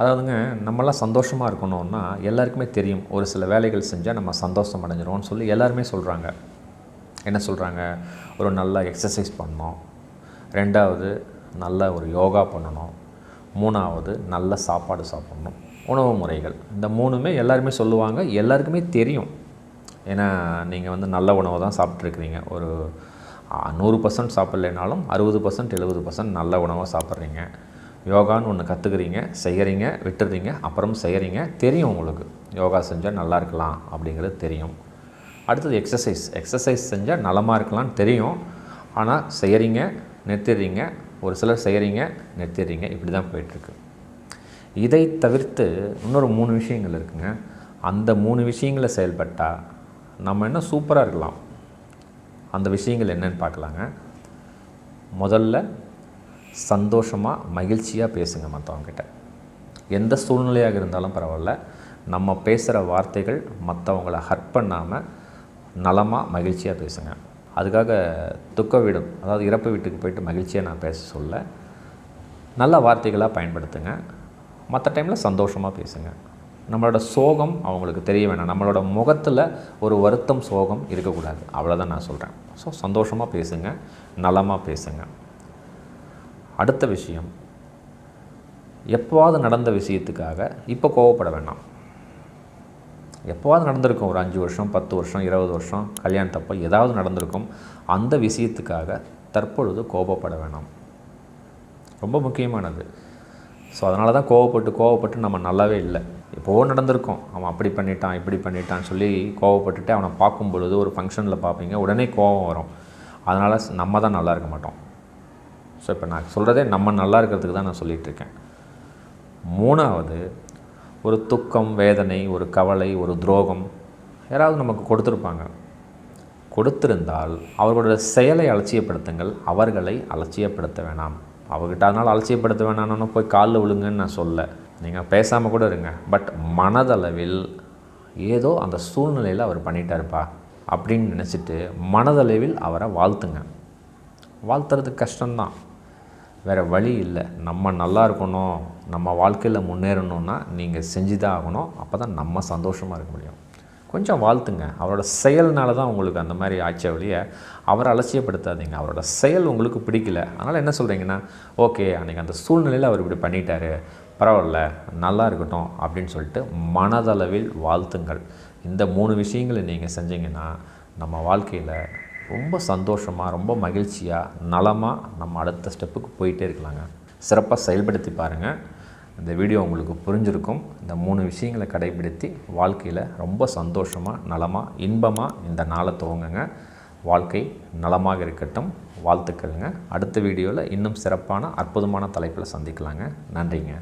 அதாவதுங்க நம்மளாம் சந்தோஷமாக இருக்கணும்னா எல்லாருக்குமே தெரியும். ஒரு சில வேலைகள் செஞ்சால் நம்ம சந்தோஷம் அடைஞ்சிரும்னு சொல்லி எல்லாருமே சொல்கிறாங்க என்ன சொல்கிறாங்க ஒரு நல்ல எக்ஸசைஸ் பண்ணணும். ரெண்டாவது நல்ல ஒரு யோகா பண்ணணும். மூணாவது நல்ல சாப்பாடு சாப்பிட்ணும். உணவு முறைகள். இந்த மூணுமே எல்லாருமே சொல்லுவாங்க. எல்லாருக்குமே தெரியும். ஏன்னா நீங்கள் வந்து நல்ல உணவை தான் சாப்பிட்ருக்குறீங்க ஒரு நூறு பர்சன்ட் சாப்பிட்லைனாலும் அறுபது பர்சன்ட் எழுபது பர்சன்ட் நல்ல உணவாக சாப்பிட்றீங்க. யோகான்னு ஒன்று கற்றுக்குறீங்க செய்கிறீங்க விட்டுறீங்க அப்புறம் செய்கிறீங்க தெரியும் உங்களுக்கு. யோகா செஞ்சால் நல்லா இருக்கலாம் அப்படிங்கிறது தெரியும். அடுத்தது எக்ஸசைஸ் எக்ஸசைஸ் செஞ்சால் நலமாக இருக்கலாம்னு தெரியும். ஆனால் செய்கிறீங்க நிறுத்திடுறீங்க ஒரு சிலர் செய்கிறீங்க நிறுத்திடுறீங்க இப்படி தான் போயிட்டுருக்கு. இதை தவிர்த்து இன்னொரு மூணு விஷயங்கள் இருக்குங்க. அந்த மூணு விஷயங்களை செயல்பட்டால் நம்ம என்ன சூப்பராக இருக்கலாம். அந்த விஷயங்கள் என்னன்னு பார்க்கலாங்க. முதல்ல சந்தோஷமாக மகிழ்ச்சியாக பேசுங்க மற்றவங்கக்கிட்ட எந்த சூழ்நிலையாக இருந்தாலும் பரவாயில்ல. நம்ம பேசுகிற வார்த்தைகள் மற்றவங்கள ஹர்ட் பண்ணாமல் நலமாக மகிழ்ச்சியாக பேசுங்க. அதுக்காக துக்க வீடும் அதாவது இறப்பு வீட்டுக்கு போயிட்டு மகிழ்ச்சியாக நான் பேச சொல்ல நல்ல வார்த்தைகளாக பயன்படுத்துங்க. மற்ற டைமில் சந்தோஷமாக பேசுங்க. நம்மளோட சோகம் அவங்களுக்கு தெரிய வேணாம். நம்மளோட முகத்தில் ஒரு வருத்தம் சோகம் இருக்கக்கூடாது. அவ்வளோதான் நான் சொல்கிறேன் ஸோ சந்தோஷமாக பேசுங்க நலமாக பேசுங்க. அடுத்த விஷயம் எப்போவாவது நடந்த விஷயத்துக்காக இப்போ கோவப்பட வேண்டாம் எப்போவாவது நடந்திருக்கும் ஒரு அஞ்சு வருஷம் பத்து வருஷம் இருபது வருஷம் கல்யாணத்தப்போ ஏதாவது நடந்திருக்கும் அந்த விஷயத்துக்காக தற்பொழுது கோபப்பட வேணாம். ரொம்ப முக்கியமானது. ஸோ அதனால தான் கோவப்பட்டு கோவப்பட்டு நம்ம நல்லாவே இல்லை. எப்போவோ நடந்திருக்கோம் அவன் அப்படி பண்ணிட்டான் இப்படி பண்ணிட்டான்னு சொல்லி கோவப்பட்டுட்டு அவனை பார்க்கும் பொழுது ஒரு ஃபங்க்ஷனில் பார்ப்பீங்க உடனே கோவம் வரும். அதனால் நம்ம தான் நல்லா இருக்க மாட்டோம். ஸோ இப்போ நான் சொல்கிறதே நம்ம நல்லா இருக்கிறதுக்கு தான் நான் சொல்லிகிட்ருக்கேன் மூணாவது ஒரு துக்கம் வேதனை ஒரு கவலை ஒரு துரோகம் யாராவது நமக்கு கொடுத்துருப்பாங்க. கொடுத்திருந்தால் அவர்களோட செயலை அலட்சியப்படுத்துங்கள் அவர்களை அலட்சியப்படுத்த வேணாம். அவர்கிட்ட அதனால் அலட்சியப்படுத்த வேணாம்னு போய் காலில் விழுங்கன்னு நான் சொல்ல. நீங்கள் பேசாமல் கூட இருங்க. பட் மனதளவில் ஏதோ அந்த சூழ்நிலையில் அவர் பண்ணிட்டாருப்பா அப்படின்னு நினச்சிட்டு மனதளவில் அவரை வாழ்த்துங்க. வாழ்த்துறது கஷ்டம்தான். வேறு வழி இல்லை. நம்ம நல்லா இருக்கணும் நம்ம வாழ்க்கையில் முன்னேறணும்னா நீங்கள் செஞ்சு தான் ஆகணும். அப்போ தான் நம்ம சந்தோஷமாக இருக்க முடியும். கொஞ்சம் வாழ்த்துங்க. அவரோட செயல்னால தான் உங்களுக்கு அந்த மாதிரி ஆச்ச வழிய அவரை அலட்சியப்படுத்தாதீங்க. அவரோட செயல் உங்களுக்கு பிடிக்கல. அதனால் என்ன சொல்கிறீங்கன்னா ஓகே அன்றைக்கி அந்த சூழ்நிலையில் அவர் இப்படி பண்ணிட்டாரு. பரவாயில்ல நல்லா இருக்கட்டும் அப்படின்னு சொல்லிட்டு மனதளவில் வாழ்த்துங்கள். இந்த மூணு விஷயங்களை நீங்கள் செஞ்சீங்கன்னா நம்ம வாழ்க்கையில் ரொம்ப சந்தோஷமாக ரொம்ப மகிழ்ச்சியாக நலமாக நம்ம அடுத்த ஸ்டெப்புக்கு போயிட்டே இருக்கலாங்க. சிறப்பாக செயல்படுத்தி பாருங்கள் இந்த வீடியோ உங்களுக்கு புரிஞ்சிருக்கும். இந்த மூணு விஷயங்களை கடைபிடித்து வாழ்க்கையில் ரொம்ப சந்தோஷமாக நலமாக இன்பமாக இந்த நாளை துவங்குங்க. வாழ்க்கை நலமாக இருக்கட்டும். வாழ்த்துக்கள்ங்க. அடுத்த வீடியோவில் இன்னும் சிறப்பான அற்புதமான தலைப்பில் சந்திக்கலாங்க. நன்றிங்க.